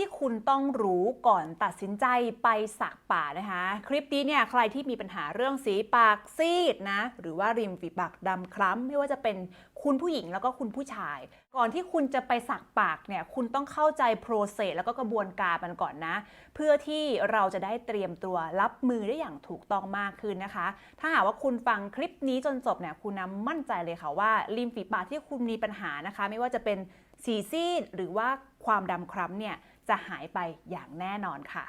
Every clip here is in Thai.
ที่คุณต้องรู้ก่อนตัดสินใจไปสักปากนะคะ คลิปนี้เนี่ยใครที่มีปัญหาเรื่องสีปากซีดนะหรือว่าริมฝีปากดำคล้ำไม่ว่าจะเป็นคุณผู้หญิงแล้วก็คุณผู้ชาย ก่อนที่คุณจะไปสักปากเนี่ยคุณต้องเข้าใจโปรเซสแล้วก็กระบวนการมันก่อนนะ เพื่อที่เราจะได้เตรียมตัวรับมือได้อย่างถูกต้องมากขึ้นนะคะ ถ้าหากว่าคุณฟังคลิปนี้จนจบเนี่ยคุณน้ำมั่นใจเลยค่ะว่าริมฝีปากที่คุณมีปัญหานะคะ ไม่ว่าจะเป็นสีซีดหรือว่าความดำคล้ำเนี่ย จะหายไปอย่างแน่นอนค่ะ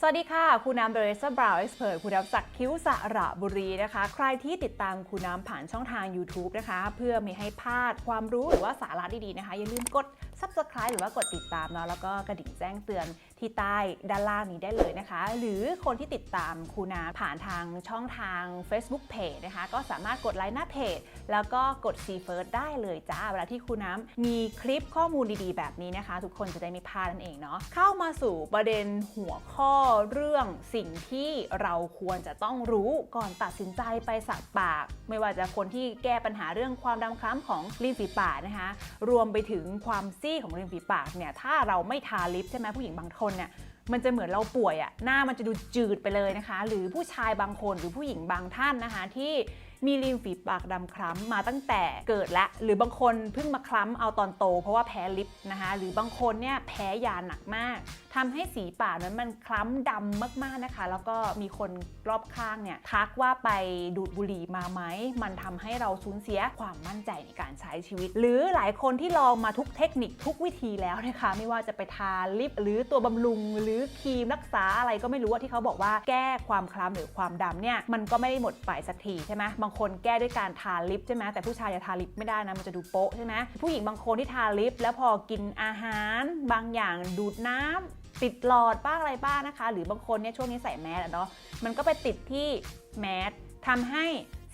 สวัสดีค่ะ คุณน้ำเบรซ่าบราวเอ็กซ์เพรสคุณน้ำศักดิ์คิ้วสระบุรีนะคะ ใครที่ติดตามคุณน้ำผ่านช่องทาง YouTube นะคะ เพื่อไม่ให้พลาดความรู้หรือว่าสาระดีๆนะคะ อย่าลืมกด Subscribe หรือว่ากดติดตามเนาะแล้วก็กระดิ่งแจ้งเตือนที่ใต้ด้านล่างนี้ได้เลยนะคะ หรือคนที่ติดตามคุณน้ำผ่านทางช่องทาง Facebook Page นะคะ ก็สามารถกดไลค์หน้าเพจแล้วก็กด See First ได้เลยจ้าเวลาที่คุณน้ำมีคลิปข้อมูลดีๆ แบบนี้นะคะ ทุกคนจะได้ไม่พลาดนั่นเองเนาะเข้ามาสู่ประเด็นหัวข้อเรื่องสิ่งที่เราควรจะต้องรู้ก่อนตัดสินใจไปสักปาก ไม่ว่าจะคนที่แก้ปัญหาเรื่องความดำคล้ำของริมฝีปากนะคะ รวมไปถึงความซของริมฝีปากเนี่ยถ้าเราไม่ทาลิปใช่ไหมผู้หญิงบางคนเนี่ยมันจะเหมือนเราป่วยอะหน้ามันจะดูจืดไปเลยนะคะ หรือผู้ชายบางคนหรือผู้หญิงบางท่านนะคะที่ มีริมฝีปากดำคล้ำมาตั้งแต่เกิดและ หรือบางคนเพิ่งมาคล้ำเอาตอนโต เพราะว่าแพ้ลิปนะคะ หรือบางคนเนี่ยแพ้ยาหนักมากทำให้สีปากนั้นมันคล้ำดำมากๆนะคะ แล้วก็มีคนรอบข้างเนี่ยทักว่าไปดูดบุหรี่มาไหม มันทำให้เราสูญเสียความมั่นใจในการใช้ชีวิต หรือหลายคนที่ลองมาทุกเทคนิคทุกวิธีแล้วนะคะ ไม่ว่าจะไปทาลิป หรือตัวบำรุงหรือครีมรักษาอะไรก็ไม่รู้ว่าที่เขาบอกว่าแก้ความคล้ำหรือความดำเนี่ยมันก็ไม่ได้หมดไปสักทีใช่ไหมบางคนแก้ด้วยการทาลิปใช่ไหมแต่ผู้ชายจะทาลิปไม่ได้นะมันจะดูโป๊ะใช่ไหมผู้หญิงบางคนที่ทาลิป แล้วพอกินอาหารบางอย่างดูดน้ำติดหลอดบ้างอะไรบ้างนะคะ หรือบางคนเนี่ยช่วงนี้ใส่แมสอะเนาะมันก็ไปติดที่แมสทำให้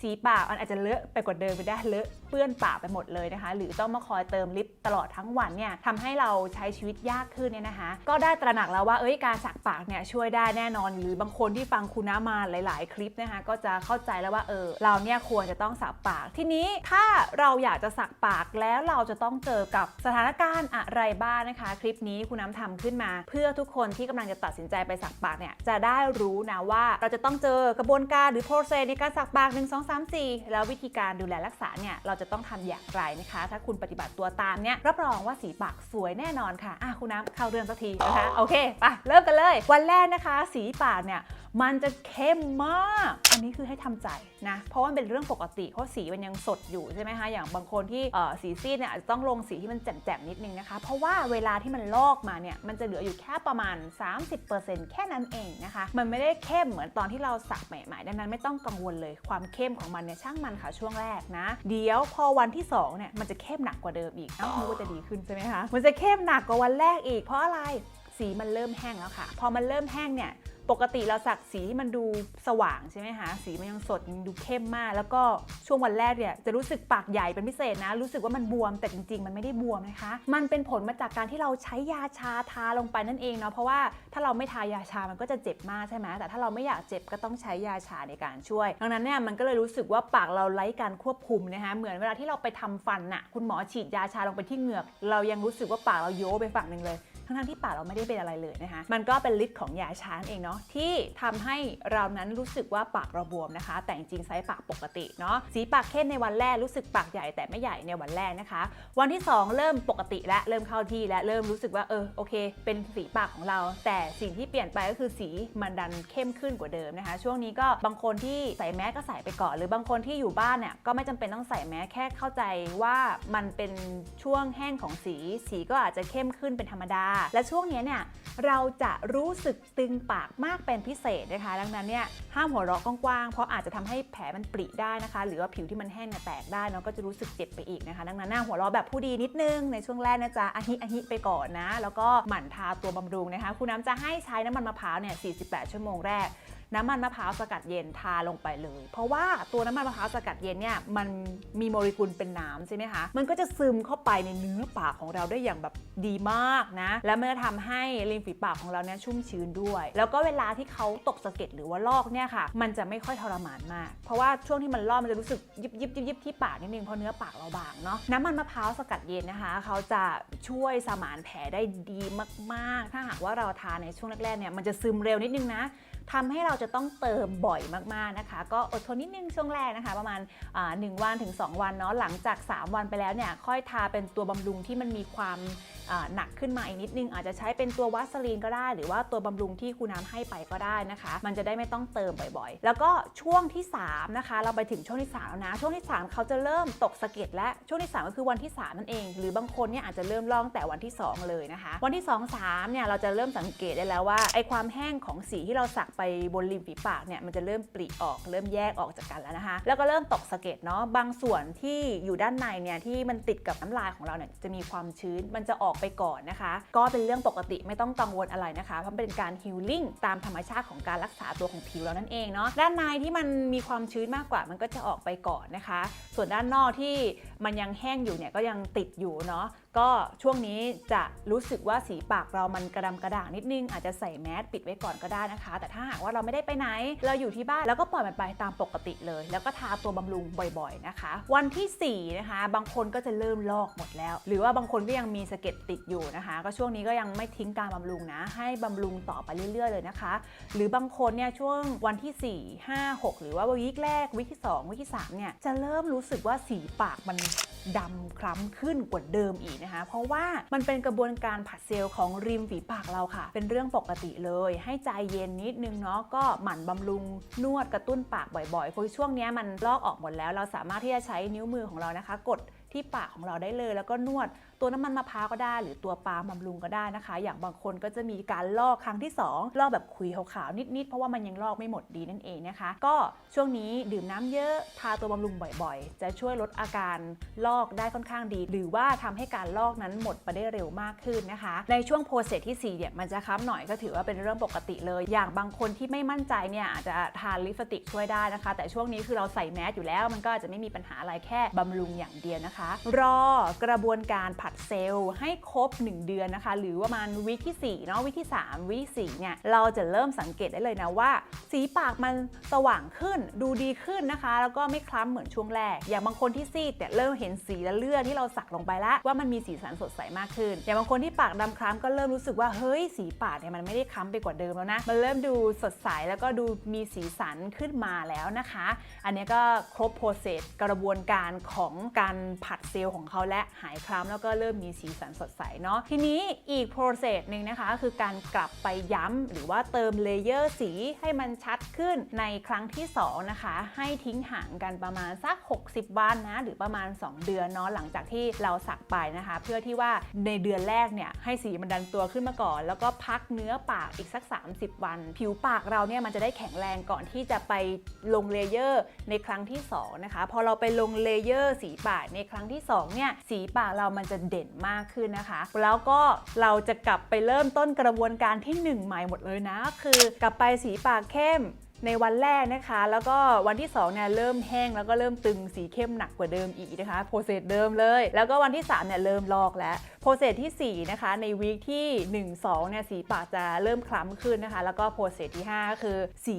สีปากมันอาจจะเลอะไปกว่าเดิมไปได้เลอะเปื้อนปากไปหมดเลยนะคะ หรือต้องมาคอยเติมลิปตลอดทั้งวันเนี่ยทำให้เราใช้ชีวิตยากขึ้นเนี่ยนะคะ ก็ได้ตระหนักแล้วว่าเอ้ยการสักปากเนี่ยช่วยได้แน่นอน หรือบางคนที่ฟังคุณน้ามาหลาย ๆ คลิปนะคะก็จะเข้าใจแล้วว่าเออเราเนี่ยควรจะต้องสักปาก ทีนี้ถ้าเราอยากจะสักปากแล้วเราจะต้องเจอกับสถานการณ์อะไรบ้างนะคะ คลิปนี้คุณน้ำทำขึ้นมา เพื่อทุกคนที่กำลังจะตัดสินใจไปสักปากเนี่ยจะได้รู้นะว่าเราจะต้องเจอกระบวนการหรือ process ในการสักปาก1 2 3 4 แล้ววิธีการดูแลรักษาเนี่ยเราจะต้องทำอย่างไรนะคะ ถ้าคุณปฏิบัติตัวตามเนี่ยรับรองว่าสีปากสวยแน่นอนค่ะอะคุณน้ำเข้าเรื่องสักทีนะคะโอเคไปเริ่มกันเลย วันแรกนะคะ สีปากเนี่ย มันจะเข้มมาก อันนี้คือให้ทำใจนะ เพราะว่าเป็นเรื่องปกติ เพราะสีมันยังสดอยู่ใช่ไหมคะ อย่างบางคนที่สีซีดเนี่ยอาจจะต้องลงสีที่มันแจ่มๆนิดนึงนะคะ เพราะว่าเวลาที่มันลอกมาเนี่ย มันจะเหลืออยู่แค่ประมาณ 30%แค่นั้นเองนะคะ มันไม่ได้เข้มเหมือนตอนที่เราสักใหม่ๆ ดังนั้นไม่ต้องกังวลเลย ความเข้มของมันเนี่ยช่างมันค่ะช่วงแรกนะ เดี๋ยวพอวันที่สองเนี่ยมันจะเข้มหนักกว่าเดิมอีกอ้านึกว่าจะดีขึ้นใช่ไหมคะ มันจะเข้มหนักกว่าวันแรกอีก เพราะอะไร สีมันเริ่มแห้งแล้วค่ะ พอมันเริ่มแห้งเนี่ย ปกติเราสักสีที่มันดูสว่างใช่ไหมคะสีมันยังสดยังดูเข้มมาก แล้วก็ช่วงวันแรกเนี่ยจะรู้สึกปากใหญ่เป็นพิเศษนะ รู้สึกว่ามันบวมแต่จริง ๆ มันไม่ได้บวมนะคะ มันเป็นผลมาจากการที่เราใช้ยาชาทาลงไปนั่นเองเนาะเพราะว่าถ้าเราไม่ทายาชามันก็จะเจ็บมากใช่ไหมแต่ถ้าเราไม่อยากเจ็บก็ต้องใช้ยาชาในการช่วยดังนั้นเนี่ยมันก็เลยรู้สึกว่าปากเราไร้การควบคุมนะคะเหมือนเวลาที่เราไปทำฟันน่ะคุณหมอฉีดยาชาลงไปที่เหงือก เรายังรู้สึกว่าปากเราโยไปฝั่งหนึ่งเลย ทั้งๆที่ปากเราไม่ได้เป็นอะไรเลยนะคะ มันก็เป็นฤทธิ์ของยาชานเองเนาะที่ทำให้เรานั้นรู้สึกว่าปากเราบวมนะคะ แต่จริงๆไซส์ปากปกติเนาะสีปากเข้มในวันแรกรู้สึกปากใหญ่แต่ไม่ใหญ่ในวันแรกนะคะ วันที่ 2 เริ่มปกติและเริ่มเข้าที่และเริ่มรู้สึกว่าเออโอเค เป็นสีปากของเรา แต่สิ่งที่เปลี่ยนไปก็คือสีมันดันเข้มขึ้นกว่าเดิมนะคะ ช่วงนี้ก็บางคนที่ใส่แมสก็ใส่ไปก่อน หรือบางคนที่อยู่บ้านเนี่ยก็ไม่จำเป็นต้องใส่แมสแค่เข้าใจว่ามันเป็นช่วงแห้งของสี สีก็อาจจะเข้มขึ้นเป็นธรรมดาและช่วงนี้เนี่ยเราจะรู้สึกตึงปากมากเป็นพิเศษนะคะ ดังนั้นเนี่ยห้ามหัวเราะกว้างๆ เพราะอาจจะทำให้แผลมันปริได้นะคะ หรือว่าผิวที่มันแห้งเนี่ยแตกได้เนาะก็จะรู้สึกเจ็บไปอีกนะคะ ดังนั้นหน้าหัวเราะแบบผู้ดีนิดนึงในช่วงแรกนะจ๊ะอะฮิอะฮิไปก่อนนะ แล้วก็หมั่นทาตัวบำรุงนะคะคุณน้ำจะให้ใช้น้ำมันมะพร้าวเนี่ย48 ชั่วโมงแรก น้ำมันมะพร้าวสกัดเย็นทาลงไปเลย เพราะว่าตัวน้ำมันมะพร้าวสกัดเย็นเนี่ยมันมีโมเลกุลเป็นน้ำใช่ไหมคะ มันก็จะซึมเข้าไปในเนื้อปากของเราได้อย่างแบบดีมากนะ แล้วมันจะทำให้ริมฝีปากของเราเนี่ยชุ่มชื้นด้วย แล้วก็เวลาที่เขาตกสะเก็ดหรือว่าลอกเนี่ยค่ะ มันจะไม่ค่อยทรมานมาก เพราะว่าช่วงที่มันลอกมันจะรู้สึกยิบยิบยิบยิบที่ปากนิดนึงเพราะเนื้อปากเราบางเนาะ น้ำมันมะพร้าวสกัดเย็นนะคะ เขาจะช่วยสมานแผลได้ดีมาก ๆ ถ้าหากว่าเราทานในช่วงแรกๆเนี่ยมันจะซึมเร็วนิดนึงนะทำให้เราจะต้องเติมบ่อยมากๆนะคะ ก็อดทนนิดนึงช่วงแรกนะคะ ประมาณหนึ่งวันถึง 2 วันเนาะหลังจาก 3 วันไปแล้วเนี่ยค่อยทาเป็นตัวบำรุงที่มันมีความหนักขึ้นมาอีกนิดนึงอาจจะใช้เป็นตัววัสลีนก็ได้ หรือว่าตัวบำรุงที่คุณน้ำให้ไปก็ได้นะคะ มันจะได้ไม่ต้องเติมบ่อยๆ แล้วก็ช่วงที่ 3 นะคะ เราไปถึงช่วงที่3แล้วนะ ช่วงที่ 3 เขาจะเริ่มตกสะเก็ดและช่วงที่ 3 ก็คือวันที่ 3 นั่นเอง หรือบางคนเนี่ยอาจจะเริ่มลองแต่วันที่ 2 เลยนะคะ วันที่ 2 3เนี่ยเราจะเริ่มสังเกตได้แล้วว่าไอความแห้งของสีที่เราสักไปบนริมฝีปากเนี่ยมันจะเริ่มปริออก เริ่มแยกออกจากกันแล้วนะคะ แล้วก็เริ่มตกสะเก็ดเนาะบางส่วนที่อยู่ด้านในเนี่ยที่มันติดกับน้ำลายของเราเนี่ยจะมีความชื้นมันจะออกไปก่อนนะคะ ก็เป็นเรื่องปกติไม่ต้องกังวลอะไรนะคะ เพราะเป็นการฮิลลิ่งตามธรรมชาติของการรักษาตัวของผิวเรานั่นเองเนาะด้านในที่มันมีความชื้นมากกว่ามันก็จะออกไปก่อนนะคะ ส่วนด้านนอกที่มันยังแห้งอยู่เนี่ยก็ยังติดอยู่เนาะ ก็ช่วงนี้จะรู้สึกว่าสีปากเรามันกระดำกระด่างนิดนึงอาจจะใส่แมสปิดไว้ก่อนก็ได้นะคะ แต่ถ้าหากว่าเราไม่ได้ไปไหน เราอยู่ที่บ้านแล้วก็ปล่อยมันไปตามปกติเลย แล้วก็ทาตัวบำรุงบ่อยๆนะคะ วันที่4นะคะบางคนก็จะเริ่มลอกหมดแล้ว หรือว่าบางคนก็ยังมีสะเก็ดติดอยู่นะคะ ก็ช่วงนี้ก็ยังไม่ทิ้งการบำรุงนะ ให้บำรุงต่อไปเรื่อยๆเลยนะคะ หรือบางคนเนี่ยช่วงวันที่ 4 5 6 หรือว่าวีคแรกวีคที่ 2วีคที่3เนี่ยจะเริ่มรู้สึกว่าสีปากมัน ดำคล้ำขึ้นกว่าเดิมอีกนะคะ เพราะว่ามันเป็นกระบวนการผัดเซลล์ของริมฝีปากเราค่ะ เป็นเรื่องปกติเลย ให้ใจเย็นนิดนึงเนาะก็หมั่นบำรุงนวดกระตุ้นปากบ่อยๆเพราะช่วงนี้มันลอกออกหมดแล้ว เราสามารถที่จะใช้นิ้วมือของเรานะคะ กดที่ปากของเราได้เลย แล้วก็นวด ตัวน้ำมันมะพร้าวก็ได้ หรือตัวปาล์มบำรุงก็ได้นะคะ อย่างบางคนก็จะมีการลอกครั้งที่สองลอกแบบขุยขาวๆนิดๆ เพราะว่ามันยังลอกไม่หมดดีนั่นเองนะคะ ก็ช่วงนี้ดื่มน้ำเยอะทาตัวบำรุงบ่อยๆ จะช่วยลดอาการลอกได้ค่อนข้างดี หรือว่าทำให้การลอกนั้นหมดไปได้เร็วมากขึ้นนะคะ ในช่วงโปรเซสที่4เนี่ยมันจะค้ำหน่อยก็ถือว่าเป็นเรื่องปกติเลย อย่างบางคนที่ไม่มั่นใจเนี่ยอาจจะทานลิปสติกช่วยได้นะคะ แต่ช่วงนี้คือเราใส่แมสอยู่แล้ว มันก็จจะไม่มีปัญหาอะไรแค่บำรุงอย่างเดียวนะคะ รอกระบวนการผัดเซลล์ให้ครบ 1 เดือนนะคะ หรือว่าประมาณวีคที่4เนาะวีคที่ 3วีคที่4เนี่ยเราจะเริ่มสังเกตได้เลยนะว่า สีปากมันสว่างขึ้นดูดีขึ้นนะคะ แล้วก็ไม่คล้ำเหมือนช่วงแรก อย่างบางคนที่ซีดเนี่ยเริ่มเห็นสีและเลือดที่เราสักลงไปแล้วว่ามันมีสีสันสดใสมากขึ้น อย่างบางคนที่ปากดำคล้ำก็เริ่มรู้สึกว่าเฮ้ยสีปากเนี่ยมันไม่ได้คล้ำไปกว่าเดิมแล้วนะมันเริ่มดูสดใสแล้วก็ดูมีสีสันขึ้นมาแล้วนะคะ อันนี้ก็ครบโปรเซสกระบวนการของการผัดเซลล์ของเขาและหายคล้ำแล้วก็เริ่มมีสีสันสดใสเนาะทีนี้อีกโปรเซสหนึ่งนะคะคือการกลับไปย้ำหรือว่าเติมเลเยอร์สีให้มันชัดขึ้นในครั้งที่ 2 นะคะ ให้ทิ้งห่างกันประมาณสัก 60 วันนะ หรือประมาณ 2 เดือนเนาะหลังจากที่เราสักไปนะคะ เพื่อที่ว่าในเดือนแรกเนี่ยให้สีมันดันตัวขึ้นมาก่อน แล้วก็พักเนื้อปากอีกสัก 30 วัน ผิวปากเราเนี่ยมันจะได้แข็งแรงก่อนที่จะไปลงเลเยอร์ในครั้งที่สองนะคะพอเราไปลงเลเยอร์สีปากในครั้งที่สองเนี่ยสีปากเรามันจะเด่นมากขึ้นนะคะ แล้วก็เราจะกลับไปเริ่มต้นกระบวนการที่ 1 ใหม่หมดเลยนะ คือกลับไปสีปากเข้มในวันแรกนะคะ แล้วก็วันที่2เนี่ยเริ่มแห้งแล้วก็เริ่มตึงสีเข้มหนักกว่าเดิมอีกนะคะโปรเซสเดิมเลย แล้วก็วันที่3เนี่ยเริ่มลอกแล้ว โปรเซสที่ 4 นะคะ ในวีคที่ 1 2เนี่ยสีปากจะเริ่มคล้ำขึ้นนะคะ แล้วก็โปรเซสที่5ก็คือสี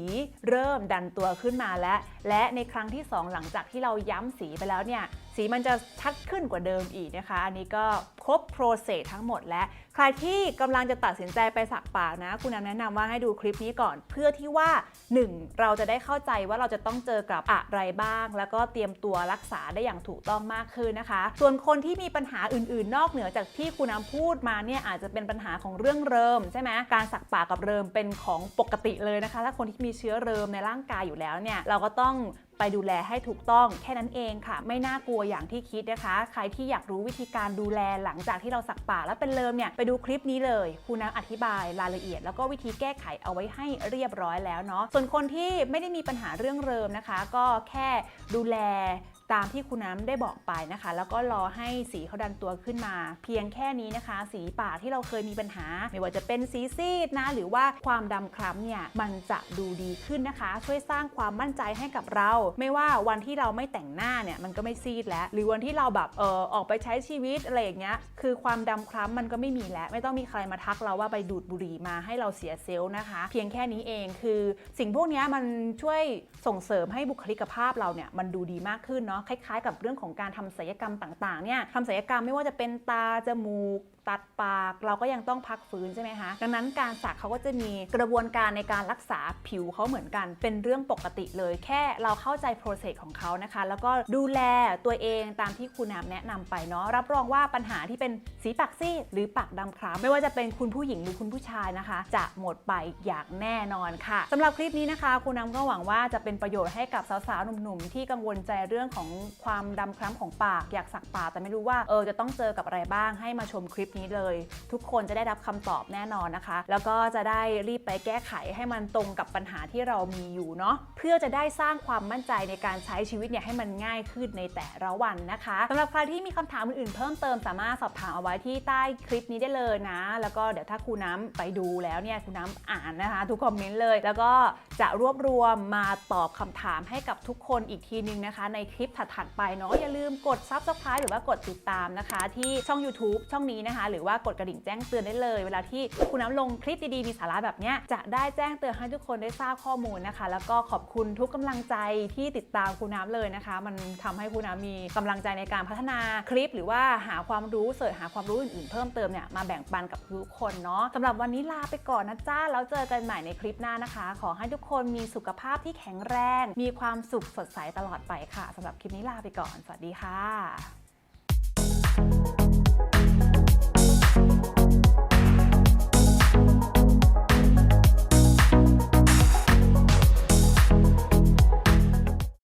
เริ่มดันตัวขึ้นมาแล้ว และในครั้งที่ 2 หลังจากที่เราย้ำสีไปแล้วเนี่ยสีมันจะชัดขึ้นกว่าเดิมอีกนะคะ อันนี้ก็ครบโปรเซสทั้งหมดแล้ว ใครที่กำลังจะตัดสินใจไปสักปากนะ คุณน้ำแนะนำว่าให้ดูคลิปนี้ก่อน เพื่อที่ว่า 1. เราจะได้เข้าใจว่าเราจะต้องเจอกับอะไรบ้าง แล้วก็เตรียมตัวรักษาได้อย่างถูกต้องมากขึ้นนะคะ ส่วนคนที่มีปัญหาอื่น ๆ นอกเหนือจากที่คุณน้ำพูดมาเนี่ยอาจจะเป็นปัญหาของเรื่องเริมใช่ไหมการสักปากกับเริมเป็นของปกติเลยนะคะ ถ้าคนที่มีเชื้อเริมในร่างกายอยู่แล้วเนี่ยเราก็ต้องไปดูแลให้ถูกต้องแค่นั้นเองค่ะ ไม่น่ากลัวอย่างที่คิดนะคะ ใครที่อยากรู้วิธีการดูแลหลังจากที่เราสักปากแล้วเป็นเลิมเนี่ยไปดูคลิปนี้เลยครูนังอธิบายรายละเอียด แล้วก็วิธีแก้ไขเอาไว้ให้เรียบร้อยแล้วเนาะส่วนคนที่ไม่ได้มีปัญหาเรื่องเริมนะคะ ก็แค่ดูแล ตามที่คุณน้ำได้บอกไปนะคะ แล้วก็รอให้สีเขาดันตัวขึ้นมา เพียงแค่นี้นะคะ สีปากที่เราเคยมีปัญหา ไม่ว่าจะเป็นสีซีดนะ หรือว่าความดำคล้ำเนี่ยมันจะดูดีขึ้นนะคะ ช่วยสร้างความมั่นใจให้กับเรา ไม่ว่าวันที่เราไม่แต่งหน้าเนี่ยมันก็ไม่ซีดแล้ว หรือวันที่เราแบบเออออกไปใช้ชีวิตอะไรอย่างเงี้ยคือความดำคล้ำมันก็ไม่มีแล้ว ไม่ต้องมีใครมาทักเราว่าไปดูดบุหรี่มาให้เราเสียเซลล์นะคะ เพียงแค่นี้เองคือสิ่งพวกนี้มันช่วยส่งเสริมให้บุคลิกภาพเราเนี่ยมันดูดีมากขึ้นเนาะคล้ายๆ กับเรื่องของการทำศัลยกรรมต่างๆเนี่ยทำศัลยกรรมไม่ว่าจะเป็นตาจมูก ตัดปากเราก็ยังต้องพักฟื้นใช่ไหมคะดังนั้นการสักเขาก็จะมีกระบวนการในการรักษาผิวเขาเหมือนกัน เป็นเรื่องปกติเลย แค่เราเข้าใจโปรเซสของเขานะคะ แล้วก็ดูแลตัวเองตามที่คุณน้ำแนะนำไปเนาะรับรองว่าปัญหาที่เป็นสีปากซีดหรือปากดำคล้ำไม่ว่าจะเป็นคุณผู้หญิงหรือคุณผู้ชายนะคะ จะหมดไปอย่างแน่นอนค่ะสำหรับคลิปนี้นะคะ คุณน้ำก็หวังว่าจะเป็นประโยชน์ให้กับสาวๆหนุ่มๆที่กังวลใจเรื่องของความดำคล้ำของปาก อยากสักปากแต่ไม่รู้ว่าเออจะต้องเจอกับอะไรบ้างให้มาชมคลิปนี้เลย ทุกคนจะได้รับคำตอบแน่นอนนะคะ แล้วก็จะได้รีบไปแก้ไขให้มันตรงกับปัญหาที่เรามีอยู่เนาะเพื่อจะได้สร้างความมั่นใจในการใช้ชีวิตเนี่ยให้มันง่ายขึ้นในแต่ละวันนะคะสำหรับใครที่มีคำถามอื่นๆเพิ่มเติมสามารถสอบถามเอาไว้ที่ใต้คลิปนี้ได้เลยนะ แล้วก็เดี๋ยวถ้าครูน้ำไปดูแล้วเนี่ยครูน้ำอ่านนะคะ ทุกคอมเมนต์เลย แล้วก็จะรวบรวมมาตอบคำถามให้กับทุกคนอีกทีนึงนะคะ ในคลิปถัดๆไปเนาะอย่าลืมกด subscribe หรือว่ากดติดตามนะคะ ที่ช่อง YouTube ช่องนี้นะคะหรือว่ากดกระดิ่งแจ้งเตือนได้เลย เวลาที่คุณน้ำลงคลิปดีๆมีสาระแบบนี้จะได้แจ้งเตือนให้ทุกคนได้ทราบข้อมูลนะคะ แล้วก็ขอบคุณทุกกำลังใจที่ติดตามคุณน้ำเลยนะคะ มันทำให้คุณน้ำมีกำลังใจในการพัฒนาคลิป หรือว่าหาความรู้เสิร์ชหาความรู้อื่นๆ เพิ่มเติมเนี่ยมาแบ่งปันกับทุกคนเนาะสำหรับวันนี้ลาไปก่อนนะจ้าแล้วเจอกันใหม่ในคลิปหน้านะคะ ขอให้ทุกคนมีสุขภาพที่แข็งแรง มีความสุขสดใสตลอดไปค่ะสำหรับคลิปนี้ลาไปก่อน สวัสดีค่ะ